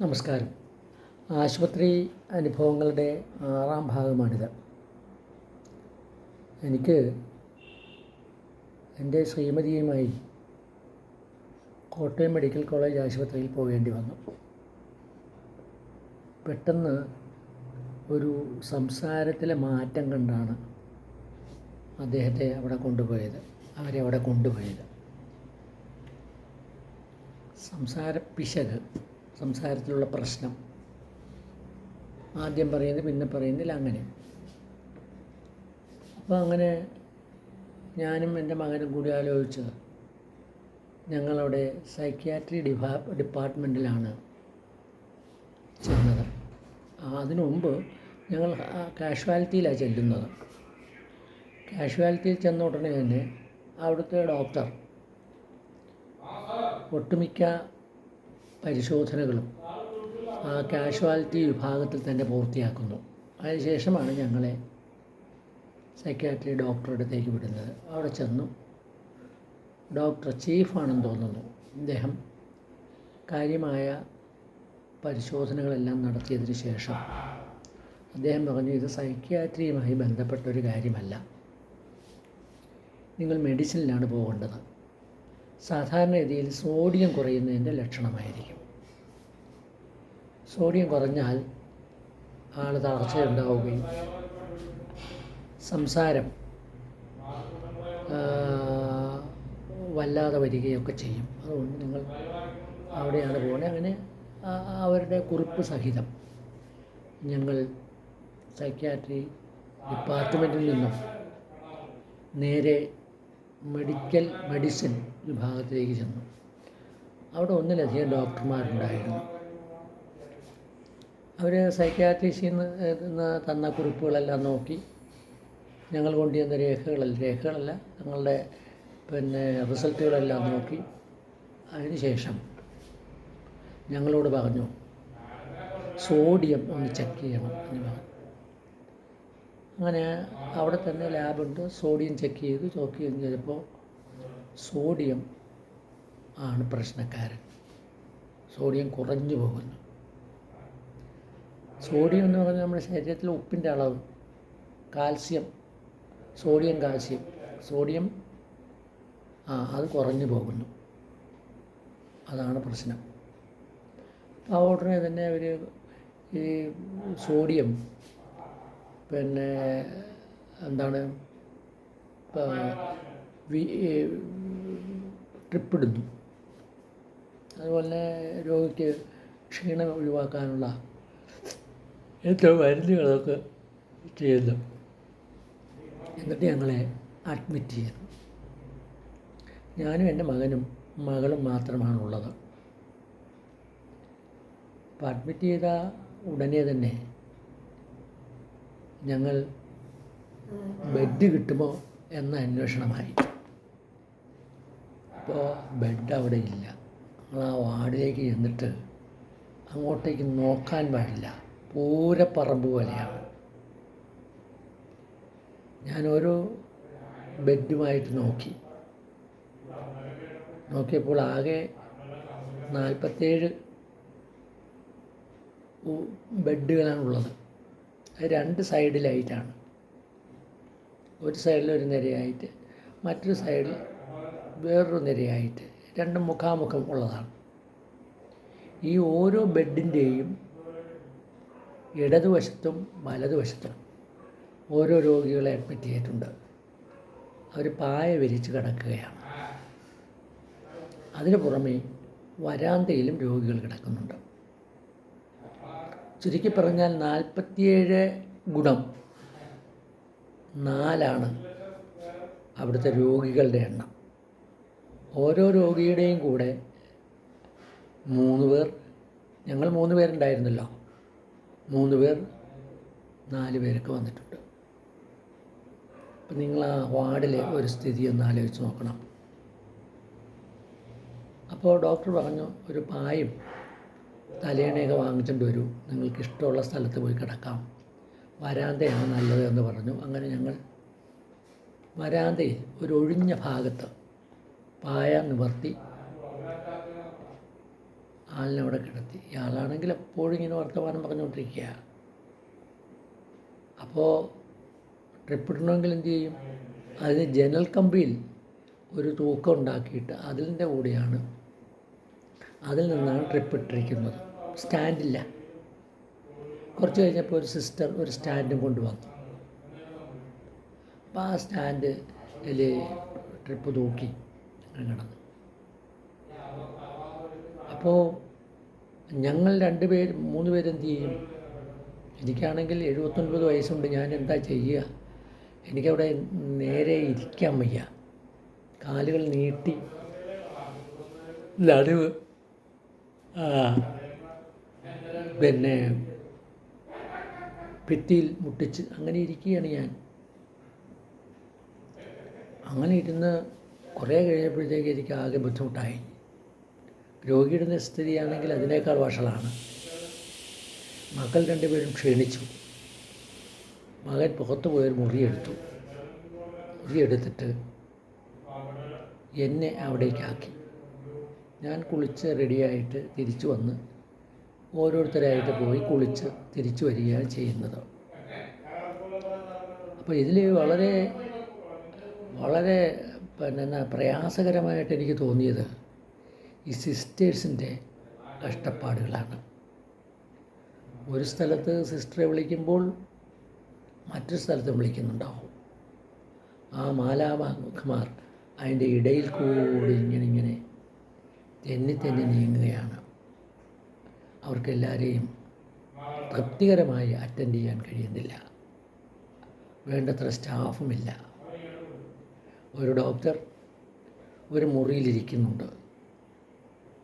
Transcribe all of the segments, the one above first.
നമസ്കാരം. ആശുപത്രി അനുഭവങ്ങളുടെ ആറാം ഭാഗമാണിത്. എനിക്ക് എന്റെ ശ്രീമതിയുമായി കോട്ടയം മെഡിക്കൽ കോളേജ് ആശുപത്രിയിൽ പോകേണ്ടി വന്നു. പെട്ടെന്ന് ഒരു സംസാരത്തിലെ മാറ്റം കണ്ടാണ് അദ്ദേഹത്തെ അവിടെ കൊണ്ടുപോയത് അവരെ അവിടെ കൊണ്ടുപോയത്. സംസാര പിശക്. സംസാരത്തിലുള്ള പ്രശ്നം. ആദ്യം പറയുന്നത് പിന്നെ പറയുന്നില്ല അങ്ങനെ. അപ്പോൾ അങ്ങനെ ഞാനും എന്റെ മകനും കൂടി ആലോചിച്ച് ഞങ്ങളവിടെ സൈക്യാട്രി ഡിപാ ഡിപ്പാർട്ട്മെന്റിലാണ് ചെന്നത്. അതിനു മുമ്പ് ഞങ്ങൾ കാഷ്വാലിറ്റിയിലാണ് ചെല്ലുന്നത്. കാഷ്വാലിറ്റിയിൽ ചെന്ന ഉടനെ തന്നെ അവിടുത്തെ ഡോക്ടർ ഒട്ടുമിക്ക പരിശോധനകളും കാഷ്വാലിറ്റി വിഭാഗത്തിൽ തന്നെ പൂർത്തിയാക്കുന്നു. അതിനുശേഷമാണ് ഞങ്ങളെ സൈക്യാട്രി ഡോക്ടറുടെ അടുത്തേക്ക് വിടുന്നത്. അവിടെ ചെന്നു ഡോക്ടർ ചീഫാണെന്ന് തോന്നുന്നു. ഇദ്ദേഹം കാര്യമായ പരിശോധനകളെല്ലാം നടത്തിയതിന് ശേഷം അദ്ദേഹം പറഞ്ഞു ഇത് സൈക്യാട്രിയുമായി ബന്ധപ്പെട്ട ഒരു കാര്യമല്ല. നിങ്ങൾ മെഡിസിനിലാണ് പോകേണ്ടത്. സാധാരണഗതിയിൽ സോഡിയം കുറയുന്നതിന്റെ ലക്ഷണമായിരിക്കും. സോഡിയം കുറഞ്ഞാൽ ആൾ തളർച്ചയുണ്ടാവുകയും സംസാരം വല്ലാതെ വരികയൊക്കെ ചെയ്യും. അതുകൊണ്ട് നിങ്ങൾ അവിടെയാണ് പോകുന്നത്. അങ്ങനെ അവരുടെ കുറിപ്പ് സഹിതം ഞങ്ങൾ സൈക്യാട്രി ഡിപ്പാർട്ട്മെന്റിൽ നിന്നും നേരെ മെഡിക്കൽ മെഡിസിൻ വിഭാഗത്തിലേക്ക് ചെന്നു. അവിടെ ഒന്നിലധികം ഡോക്ടർമാരുണ്ടായിരുന്നു. അവർ സൈക്യാട്രിസ്റ്റിൽ നിന്ന് തന്ന കുറിപ്പുകളെല്ലാം നോക്കി. ഞങ്ങൾ കൊണ്ടുവന്ന രേഖകളല്ല രേഖകളല്ല ഞങ്ങളുടെ പിന്നെ റിസൾട്ടുകളെല്ലാം നോക്കി. അതിനുശേഷം ഞങ്ങളോട് പറഞ്ഞു സോഡിയം ഒന്ന് ചെക്ക് ചെയ്യണം എന്ന് പറഞ്ഞു. അങ്ങനെ അവിടെ തന്നെ ലാബുണ്ട് സോഡിയം ചെക്ക് ചെയ്ത് ചോക്ക് ചെയ്ത് ചെയ്തപ്പോൾ സോഡിയം ആണ് പ്രശ്നക്കാരൻ. സോഡിയം കുറഞ്ഞു പോകുന്നു. സോഡിയം എന്ന് പറഞ്ഞാൽ നമ്മുടെ ശരീരത്തിലെ ഉപ്പിന്റെ അളവ് കാൽസ്യം സോഡിയം കാൽസ്യം സോഡിയം ആ അത് കുറഞ്ഞു പോകുന്നു. അതാണ് പ്രശ്നം. ആ ഉടനെ തന്നെ അവർ ഈ സോഡിയം പിന്നെ എന്താണ്? ട്രിപ്പിടുന്നു. അതുപോലെ രോഗിക്ക് ക്ഷീണം ഒഴിവാക്കാനുള്ള ഏറ്റവും മരുന്നുകളൊക്കെ ചെയ്യുന്നു. എന്നിട്ട് ഞങ്ങളെ അഡ്മിറ്റ് ചെയ്തു ഞാനും എന്റെ മകനും മകളും മാത്രമാണുള്ളത്. അപ്പോൾ അഡ്മിറ്റ് ചെയ്ത ഉടനെ തന്നെ ഞങ്ങൾ ബെഡ് കിട്ടുമോ എന്ന അന്വേഷണമായി അപ്പോൾ ബെഡ് അവിടെ ഇല്ല. ആ വാർഡിലേക്ക് ചെന്നിട്ട് അങ്ങോട്ടേക്ക് നോക്കാൻ പാടില്ല. പൂരപ്പറമ്പ് പോലെയാണ്. ഞാൻ ഓരോ ബെഡുമായിട്ട് നോക്കി. നോക്കിയപ്പോൾ ആകെ നാൽപ്പത്തേഴ് ബെഡുകളാണുള്ളത്. രണ്ട് സൈഡിലായിട്ടാണ് ഒരു സൈഡിൽ ഒരു നിരയായിട്ട് മറ്റൊരു സൈഡിൽ വേറൊരു നിരയായിട്ട്. രണ്ട് മുഖാമുഖം ഉള്ളതാണ്. ഈ ഓരോ ബെഡിന്റെയും ഇടതുവശത്തും വലതുവശത്തും ഓരോ രോഗികളെ അഡ്മിറ്റ് ചെയ്തിട്ടുണ്ട്. അവർ പായ വിരിച്ച് കിടക്കുകയാണ്. അതിനു പുറമേ വരാന്തയിലും രോഗികൾ കിടക്കുന്നുണ്ട്. ചുരുക്കി പറഞ്ഞാൽ നാൽപ്പത്തിയേഴ് ഗുണം നാലാണ് അവിടുത്തെ രോഗികളുടെ എണ്ണം. ഓരോ രോഗിയുടെയും കൂടെ മൂന്ന് പേർ ഞങ്ങൾ മൂന്ന് പേരുണ്ടായിരുന്നല്ലോ. മൂന്ന് പേർ നാല് പേരൊക്കെ വന്നിട്ടുണ്ട്. അപ്പം നിങ്ങൾ ആ വാർഡിലെ ഒരു സ്ഥിതി ഒന്ന് ആലോചിച്ച് നോക്കണം. അപ്പോൾ ഡോക്ടർ പറഞ്ഞു ഒരു പായും തലേണയൊക്കെ വാങ്ങിച്ചുകൊണ്ട് വരൂ. നിങ്ങൾക്ക് ഇഷ്ടമുള്ള സ്ഥലത്ത് പോയി കിടക്കാം. വരാന്തയാണ് നല്ലത് എന്ന് പറഞ്ഞു. അങ്ങനെ ഞങ്ങൾ വരാന്തയിൽ ഒരു ഒഴിഞ്ഞ ഭാഗത്ത് പായ നിവർത്തി ആളിനെ അവിടെ കിടത്തി. ഇയാളാണെങ്കിൽ എപ്പോഴും ഇങ്ങനെ വർത്തമാനം പറഞ്ഞുകൊണ്ടിരിക്കുക. അപ്പോൾ ട്രിപ്പ് ഇടണമെങ്കിൽ എന്ത് ചെയ്യും? അതിന് ജനൽ കമ്പിയിൽ ഒരു തൂക്കം ഉണ്ടാക്കിയിട്ട് അതിന്റെ കൂടെയാണ് അതിൽ നിന്നാണ് ട്രിപ്പ് ഇട്ടിരിക്കുന്നത്. സ്റ്റാൻഡില്ല കുറച്ച് കഴിഞ്ഞപ്പോൾ ഒരു സിസ്റ്റർ ഒരു സ്റ്റാൻഡും കൊണ്ടുവന്നു. അപ്പോൾ ആ സ്റ്റാൻഡിൽ ട്രിപ്പ് തൂക്കി കിടന്നു അപ്പോൾ ഞങ്ങൾ രണ്ട് പേര് മൂന്ന് പേരെന്ത് ചെയ്യും? എനിക്കാണെങ്കിൽ എഴുപത്തൊൻപത് വയസ്സുണ്ട്. ഞാൻ എന്താ ചെയ്യുക? എനിക്കവിടെ നേരെ ഇരിക്കാൻ വയ്യ. കാലുകൾ നീട്ടി. നടുവ്. പിന്നെ ഭിത്തിയിൽ മുട്ടിച്ച് അങ്ങനെ ഇരിക്കുകയാണ് ഞാൻ. അങ്ങനെ ഇരുന്ന് കുറേ കഴിഞ്ഞപ്പോഴത്തേക്ക് എനിക്ക് ആകെ ബുദ്ധിമുട്ടായി. രോഗിയുടെ സ്ഥിതിയാണെങ്കിൽ അതിനേക്കാൾ വഷളാണ്. മക്കൾ രണ്ടുപേരും ക്ഷീണിച്ചു. മകൻ പുറത്തു പോയൊരു മുറിയെടുത്തു മുറിയെടുത്തിട്ട് എന്നെ അവിടേക്കാക്കി ഞാൻ കുളിച്ച് റെഡിയായിട്ട് തിരിച്ചു വന്ന് ഓരോരുത്തരായിട്ട് പോയി കുളിച്ച് തിരിച്ചു വരികയാണ് ചെയ്യുന്നത്. അപ്പോൾ ഇതിൽ വളരെ വളരെ പിന്നെ പ്രയാസകരമായിട്ട് എനിക്ക് തോന്നിയത് ഈ സിസ്റ്റേഴ്സിന്റെ കഷ്ടപ്പാടുകളാണ്. ഒരു സ്ഥലത്ത് സിസ്റ്ററെ വിളിക്കുമ്പോൾ മറ്റൊരു സ്ഥലത്ത് വിളിക്കുന്നുണ്ടാവും. ആ മാലാമാർ അതിന്റെ ഇടയിൽ കൂടി ഇങ്ങനെ ഇങ്ങനെ തെന്നി തന്നെ നീങ്ങുകയാണ്. അവർക്കെല്ലാവരെയും തൃപ്തികരമായി അറ്റൻഡ് ചെയ്യാൻ കഴിയുന്നില്ല. വേണ്ടത്ര സ്റ്റാഫുമില്ല. ഒരു ഡോക്ടർ ഒരു മുറിയിലിരിക്കുന്നുണ്ട്.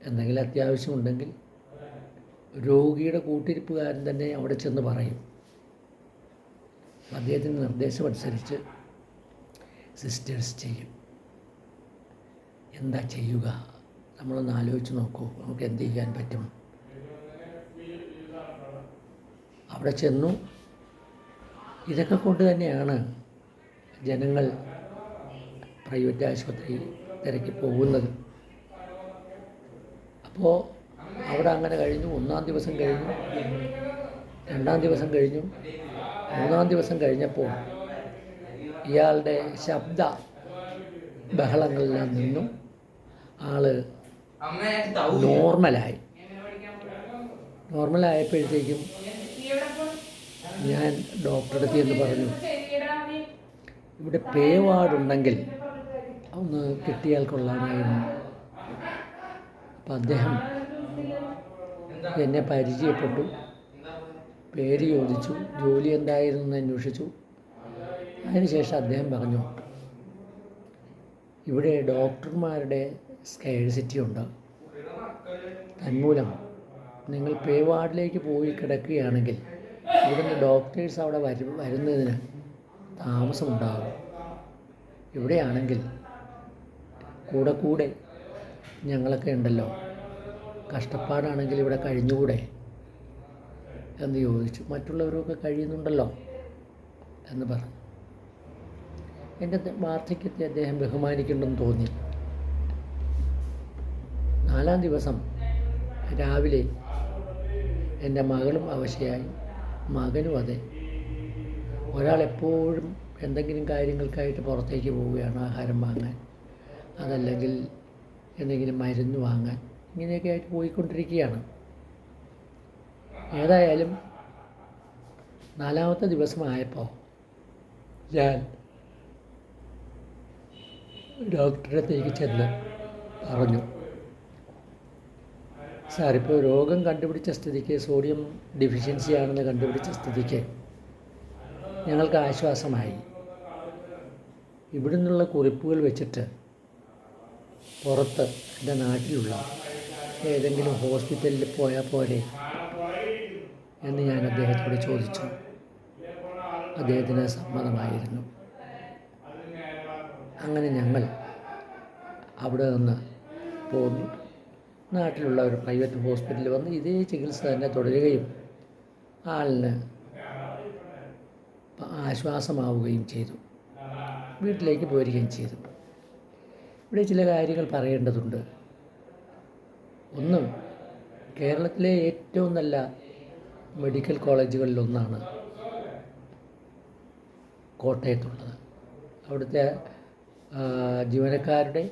എന്തെങ്കിലും അത്യാവശ്യമുണ്ടെങ്കിൽ രോഗിയുടെ കൂട്ടിരിപ്പുകാരൻ തന്നെ അവിടെ ചെന്ന് പറയും. അദ്ദേഹത്തിന്റെ നിർദ്ദേശമനുസരിച്ച് സിസ്റ്റേഴ്സ് ചെയ്യും. എന്താ ചെയ്യുക? നമ്മളൊന്ന് ആലോചിച്ച് നോക്കൂ. നമുക്ക് എന്ത് ചെയ്യാൻ പറ്റും? അവിടെ ചെന്നു. ഇതൊക്കെ കൊണ്ട് തന്നെയാണ് ജനങ്ങൾ പ്രൈവറ്റ് ആശുപത്രി തിരക്കി പോകുന്നത്. അപ്പോൾ അവിടെ അങ്ങനെ കഴിഞ്ഞു. ഒന്നാം ദിവസം കഴിഞ്ഞു. രണ്ടാം ദിവസം കഴിഞ്ഞു. മൂന്നാം ദിവസം കഴിഞ്ഞപ്പോൾ ഇയാളുടെ ശബ്ദ ബഹളങ്ങളെല്ലാം നിന്നു. ആൾ നോർമലായി നോർമലായപ്പോഴത്തേക്കും ഞാൻ ഡോക്ടറെ അടുത്ത് എന്ന് പറഞ്ഞു ഇവിടെ പേ വാർഡുണ്ടെങ്കിൽ ഒന്ന് കിട്ടിയാൽ കൊള്ളാമായിരുന്നു. അപ്പം അദ്ദേഹം എന്നെ പരിചയപ്പെട്ടു. പേര് ചോദിച്ചു ജോലി എന്തായിരുന്നു എന്ന് അന്വേഷിച്ചു. അതിനുശേഷം അദ്ദേഹം പറഞ്ഞു ഇവിടെ ഡോക്ടർമാരുടെ സ്കേഴ്സിറ്റി ഉണ്ട്? തന്മൂലം. നിങ്ങൾ പേ വാർഡിലേക്ക് പോയി കിടക്കുകയാണെങ്കിൽ ഇവിടുന്ന് ഡോക്ടേഴ്സ് അവിടെ വരു വരുന്നതിന് താമസമുണ്ടാകും. ഇവിടെയാണെങ്കിൽ കൂടെ കൂടെ ഞങ്ങളൊക്കെ ഉണ്ടല്ലോ. കഷ്ടപ്പാടാണെങ്കിൽ ഇവിടെ കഴിഞ്ഞുകൂടെ? എന്ന് ചോദിച്ചു. മറ്റുള്ളവരൊക്കെ കഴിയുന്നുണ്ടല്ലോ? എന്ന് പറഞ്ഞു. എന്റെ വാർദ്ധക്യത്തെ അദ്ദേഹം ബഹുമാനിക്കുന്നുണ്ടെന്ന് തോന്നി. നാലാം ദിവസം രാവിലെ എന്റെ മകളും അവശയായി. മകനും അതെ. ഒരാൾ എപ്പോഴും എന്തെങ്കിലും കാര്യങ്ങൾക്കായിട്ട് പുറത്തേക്ക് പോവുകയാണ് ആഹാരം വാങ്ങാൻ. അതല്ലെങ്കിൽ എന്തെങ്കിലും മരുന്ന് വാങ്ങാൻ. ഇങ്ങനെയൊക്കെ ആയിട്ട് പോയിക്കൊണ്ടിരിക്കുകയാണ്. ഏതായാലും നാലാമത്തെ ദിവസമായപ്പോൾ ഞാൻ ഡോക്ടറെ തേക്ക് ചെന്ന് പറഞ്ഞു. സാർ ഇപ്പോൾ രോഗം കണ്ടുപിടിച്ച സ്ഥിതിക്ക് സോഡിയം ഡെഫിഷ്യൻസി ആണെന്ന് കണ്ടുപിടിച്ച സ്ഥിതിക്ക് ഞങ്ങൾക്ക് ആശ്വാസമായി. ഇവിടെ നിന്നുള്ള കുറിപ്പുകൾ വെച്ചിട്ട് പുറത്ത് എന്റെ നാട്ടിലുള്ള ഏതെങ്കിലും ഹോസ്പിറ്റലിൽ പോയാൽ പോലെ എന്ന് ഞാൻ അദ്ദേഹത്തോട് ചോദിച്ചു. അദ്ദേഹത്തിന് സമ്മതമായിരുന്നു. അങ്ങനെ ഞങ്ങൾ അവിടെ നിന്ന് പോന്നു. നാട്ടിലുള്ള ഒരു പ്രൈവറ്റ് ഹോസ്പിറ്റലിൽ വന്ന് ഇതേ ചികിത്സ തന്നെ തുടരുകയും ആളിന് ആശ്വാസമാവുകയും ചെയ്തു. വീട്ടിലേക്ക് പോരുകയും ചെയ്തു. ഇവിടെ ചില കാര്യങ്ങൾ പറയേണ്ടതുണ്ട്. ഒന്ന് കേരളത്തിലെ ഏറ്റവും നല്ല മെഡിക്കൽ കോളേജുകളിലൊന്നാണ് കോട്ടയത്തുള്ളത്. അവിടുത്തെ ജീവനക്കാരുടെ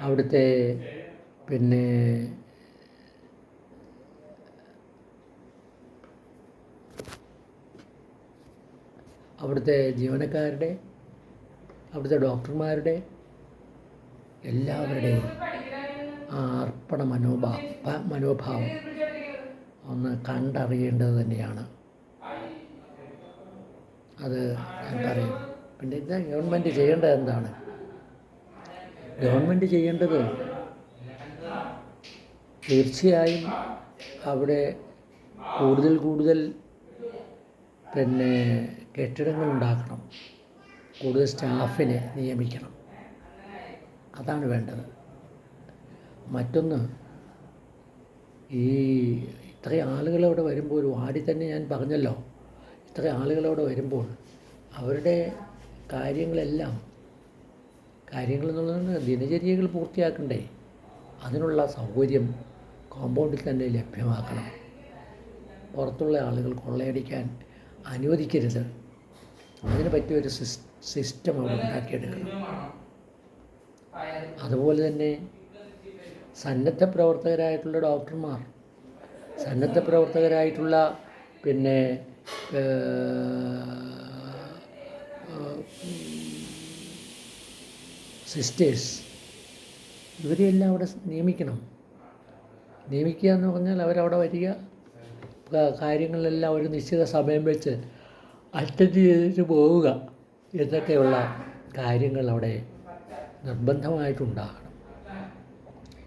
അവിടുത്തെ പിന്നെ അവിടുത്തെ ജീവനക്കാരുടെ അവിടുത്തെ ഡോക്ടർമാരുടെ എല്ലാവരുടെയും ആ അർപ്പണ മനോഭാവ മനോഭാവം ഒന്ന് കണ്ടറിയേണ്ടത് തന്നെയാണ്. അത് ഞാൻ പറയും പിന്നെ ഇത് ഗവൺമെന്റ് ചെയ്യേണ്ടത് എന്താണ്? ഗവൺമെന്റ് ചെയ്യേണ്ടത് തീർച്ചയായും അവിടെ കൂടുതൽ കൂടുതൽ പിന്നെ കെട്ടിടങ്ങൾ ഉണ്ടാക്കണം. കൂടുതൽ സ്റ്റാഫിനെ നിയമിക്കണം. അതാണ് വേണ്ടത്. മറ്റൊന്ന് ഈ ഇത്രയും ആളുകൾ അവിടെ വരുമ്പോൾ ഒരു വാടി തന്നെ ഞാൻ പറഞ്ഞല്ലോ. ഇത്രയും ആളുകൾ അവിടെ വരുമ്പോൾ അവരുടെ കാര്യങ്ങളെല്ലാം കാര്യങ്ങൾ ദിനചര്യകൾ പൂർത്തിയാക്കണ്ടേ? അതിനുള്ള സൗകര്യം കോമ്പൗണ്ടിൽ തന്നെ ലഭ്യമാക്കണം. പുറത്തുള്ള ആളുകൾ കൊള്ളയടിക്കാൻ അനുവദിക്കരുത്. അതിന് പറ്റിയൊരു സിസ് സിസ്റ്റം അവിടെ ഉണ്ടാക്കിയെടുക്കണം. അതുപോലെ തന്നെ സന്നദ്ധ പ്രവർത്തകരായിട്ടുള്ള ഡോക്ടർമാർ സന്നദ്ധ പ്രവർത്തകരായിട്ടുള്ള പിന്നെ സിസ്റ്റേഴ്സ് ഇവരെയെല്ലാം അവിടെ നിയമിക്കണം. നിയമിക്കുക എന്ന് പറഞ്ഞാൽ അവരവിടെ വരിക. കാര്യങ്ങളെല്ലാം ഒരു നിശ്ചിത സമയം വെച്ച് അറ്റൻഡ് ചെയ്തിട്ട് പോവുക. എന്നൊക്കെയുള്ള കാര്യങ്ങൾ അവിടെ നിർബന്ധമായിട്ടുണ്ടാകണം.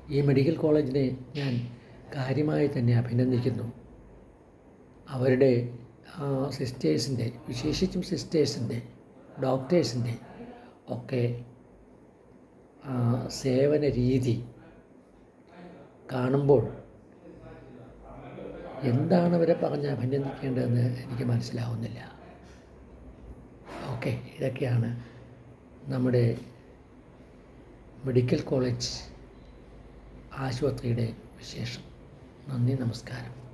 ഈ മെഡിക്കൽ കോളേജിനെ ഞാൻ കാര്യമായി തന്നെ അഭിനന്ദിക്കുന്നു. അവരുടെ സിസ്റ്റേഴ്സിന്റെ വിശേഷിച്ചും സിസ്റ്റേഴ്സിന്റെ ഡോക്ടേഴ്സിന്റെ ഒക്കെ സേവന രീതി കാണുമ്പോൾ എന്താണ് അവരെ പറഞ്ഞ് അഭിനന്ദിക്കേണ്ടതെന്ന് എനിക്ക് മനസ്സിലാവുന്നില്ല. ഓക്കെ ഇതൊക്കെയാണ് നമ്മുടെ മെഡിക്കൽ കോളേജ് ആശുപത്രിയുടെ വിശേഷം. നന്ദി നമസ്കാരം.